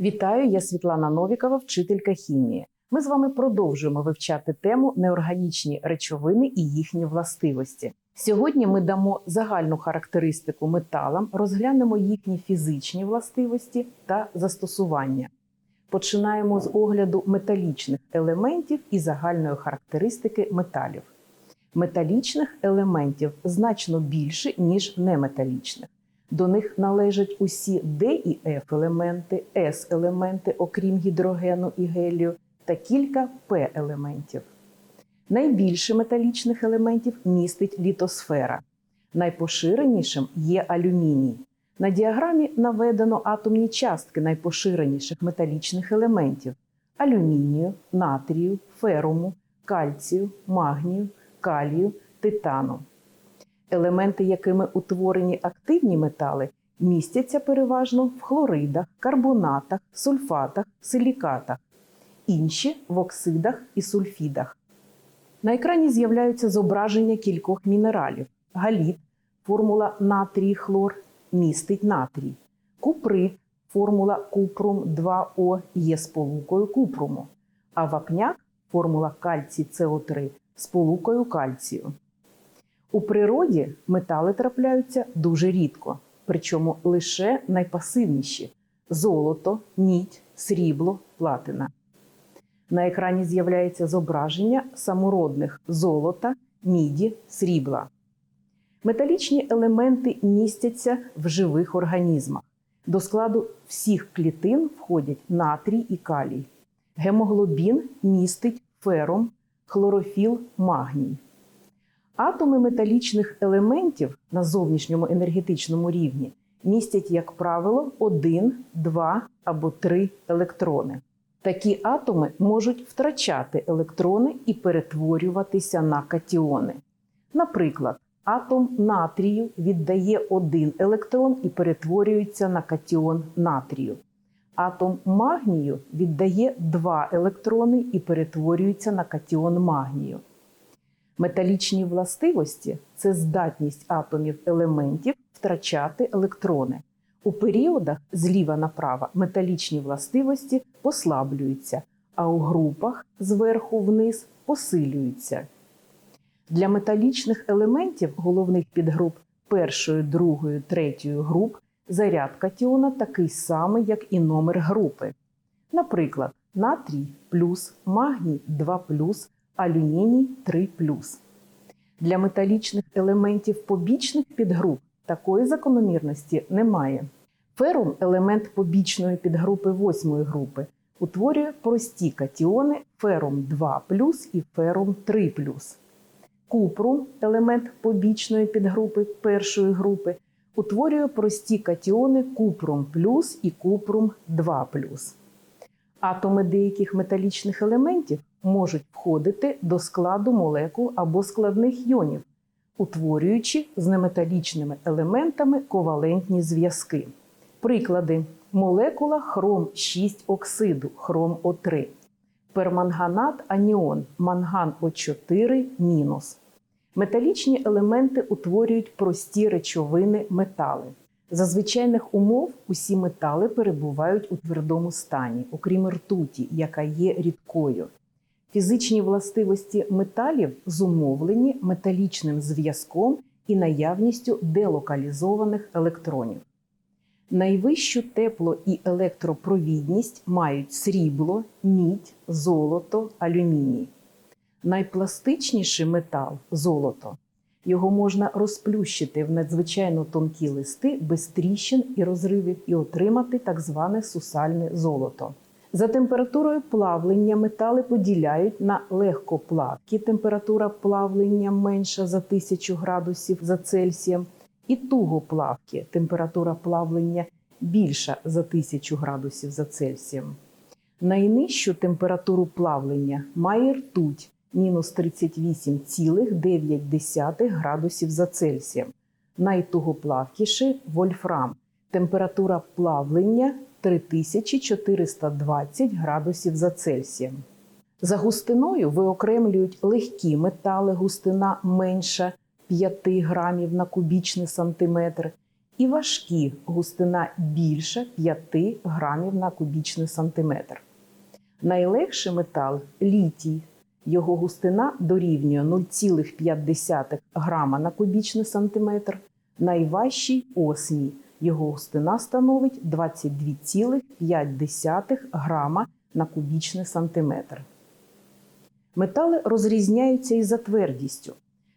Вітаю, я Світлана Новікова, вчителька хімії. Ми з вами продовжуємо вивчати тему неорганічні речовини і їхні властивості. Сьогодні ми дамо загальну характеристику металам, розглянемо їхні фізичні властивості та застосування. Починаємо з огляду металічних елементів і загальної характеристики металів. Металічних елементів значно більше, ніж неметалічних. До них належать усі D і F елементи, S елементи, окрім гідрогену і гелію, та кілька P елементів. Найбільше металічних елементів містить літосфера. Найпоширенішим є алюміній. На діаграмі наведено атомні частки найпоширеніших металічних елементів: алюмінію, натрію, феруму, кальцію, магнію, калію, титану. Елементи, якими утворені активні метали, містяться переважно в хлоридах, карбонатах, сульфатах, силікатах, інші в оксидах і сульфідах. На екрані з'являються зображення кількох мінералів: галіт, формула натрій хлор містить натрій, куприт, формула купрум 2О є сполукою купруму, а вапняк формула кальцій СО3 сполукою кальцію. У природі метали трапляються дуже рідко, причому лише найпасивніші золото, мідь, срібло, платина. На екрані з'являється зображення самородних золота, міді, срібла. Металічні елементи містяться в живих організмах. До складу всіх клітин входять натрій і калій. Гемоглобін містить ферум, хлорофіл, магній. Атоми металічних елементів на зовнішньому енергетичному рівні містять, як правило, один, два або три електрони. Такі атоми можуть втрачати електрони і перетворюватися на катіони. Наприклад, атом натрію віддає один електрон і перетворюється на катіон натрію. Атом магнію віддає два електрони і перетворюється на катіон магнію. Металічні властивості це здатність атомів елементів втрачати електрони. У періодах зліва направо металічні властивості послаблюються, а у групах зверху вниз посилюються. Для металічних елементів головних підгруп першої, другої, третьої груп заряд катіона такий самий, як і номер групи. Наприклад, натрій плюс, магній 2 плюс, алюміній 3 Для металічних елементів побічних підгруп такої закономірності немає. Ферум елемент побічної підгрупи восьмої групи, утворює прості катіони ферум 2 і ферум 3 Купрум елемент побічної підгрупи першої групи, утворює прості катіони купрум плюс і купрум 2 Атоми деяких металічних елементів можуть входити до складу молекул або складних йонів, утворюючи з неметалічними елементами ковалентні зв'язки. Приклади: молекула хром 6 оксиду хром О3, перманганат аніон манган О4 мінус. Металічні елементи утворюють прості речовини метали. За звичайних умов усі метали перебувають у твердому стані, окрім ртуті, яка є рідкою. Фізичні властивості металів зумовлені металічним зв'язком і наявністю делокалізованих електронів. Найвищу тепло і електропровідність мають срібло, мідь, золото, алюміній. Найпластичніший метал золото. Його можна розплющити в надзвичайно тонкі листи без тріщин і розривів і отримати так зване сусальне золото. За температурою плавлення метали поділяють на легкоплавкі, температура плавлення менша за 1000 градусів за Цельсієм, і тугоплавкі, температура плавлення більша за 1000 градусів за Цельсієм. Найнижчу температуру плавлення має ртуть мінус 38,9 градусів за Цельсієм. Найтугоплавкіший вольфрам. Температура плавлення 3420 градусів за Цельсієм. За густиною виокремлюють легкі метали, густина менша 5 грамів на кубічний сантиметр, і важкі густина більше 5 грамів на кубічний сантиметр. Найлегший метал літій. Його густина дорівнює 0,5 грама на кубічний сантиметр. Найважчий осмій. Його густина становить 22,5 грама на кубічний сантиметр. Метали розрізняються і за твердістю.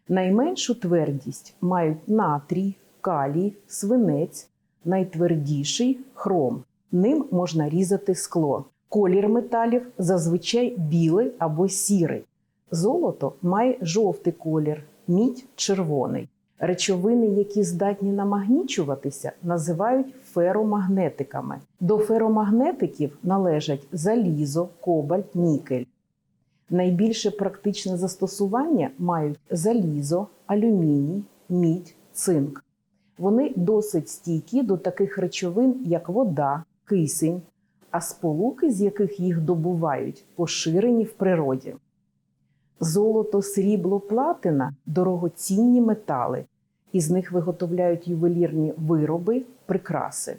Найменшу твердість мають натрій, калій, свинець, найтвердіший хром. Ним можна різати скло. Колір металів зазвичай білий або сірий. Золото має жовтий колір, мідь червоний. Речовини, які здатні намагнічуватися, називають феромагнетиками. До феромагнетиків належать залізо, кобальт, нікель. Найбільше практичне застосування мають залізо, алюміній, мідь, цинк. Вони досить стійкі до таких речовин, як вода, кисень, а сполуки, з яких їх добувають, поширені в природі. Золото, срібло, платина дорогоцінні метали. Із них виготовляють ювелірні вироби, прикраси.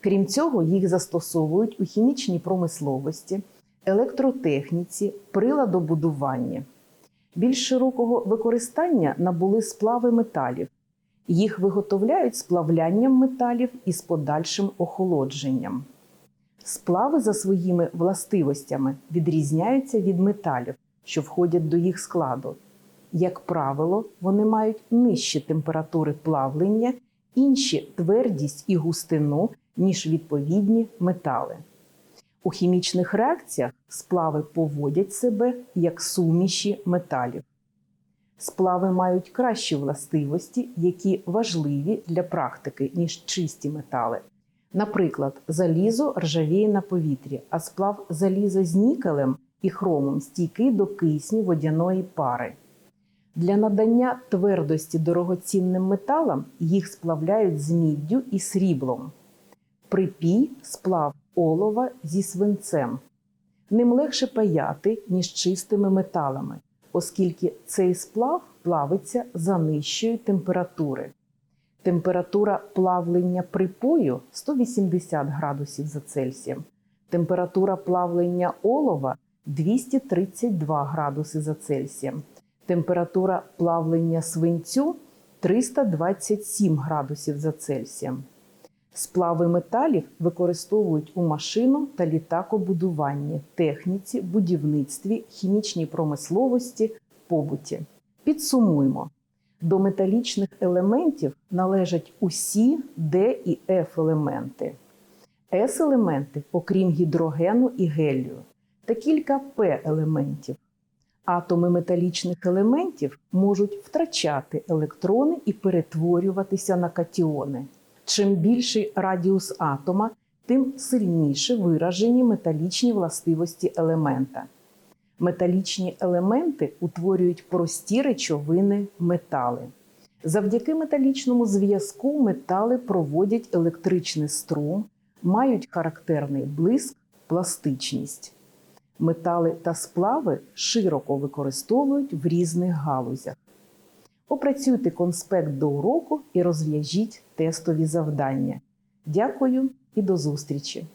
Крім цього, їх застосовують у хімічній промисловості, електротехніці, приладобудуванні. Більш широкого використання набули сплави металів. Їх виготовляють сплавлянням металів із подальшим охолодженням. Сплави за своїми властивостями відрізняються від металів, що входять до їх складу. Як правило, вони мають нижчі температури плавлення, інші твердість і густину, ніж відповідні метали. У хімічних реакціях сплави поводять себе як суміші металів. Сплави мають кращі властивості, які важливі для практики, ніж чисті метали. Наприклад, залізо ржавіє на повітрі, а сплав заліза з нікелем і хромом стійкий до кисню водяної пари. Для надання твердості дорогоцінним металам їх сплавляють з міддю і сріблом. Припій сплав олова зі свинцем. Ним легше паяти, ніж чистими металами, оскільки цей сплав плавиться за нижчої температури. Температура плавлення припою 180 градусів за Цельсієм. Температура плавлення олова 232 градуси за Цельсієм. Температура плавлення свинцю 327 градусів за Цельсієм. Сплави металів використовують у машину та літакобудуванні, техніці, будівництві, хімічній промисловості, побуті. Підсумуємо: до металічних елементів належать усі Д і Ф елементи, С елементи, окрім гідрогену і гелію, та кілька П елементів. Атоми металічних елементів можуть втрачати електрони і перетворюватися на катіони. Чим більший радіус атома, тим сильніше виражені металічні властивості елемента. Металічні елементи утворюють прості речовини метали. Завдяки металічному зв'язку метали проводять електричний струм, мають характерний блиск, пластичність. Метали та сплави широко використовують в різних галузях. Опрацюйте конспект до уроку і розв'яжіть тестові завдання. Дякую і до зустрічі!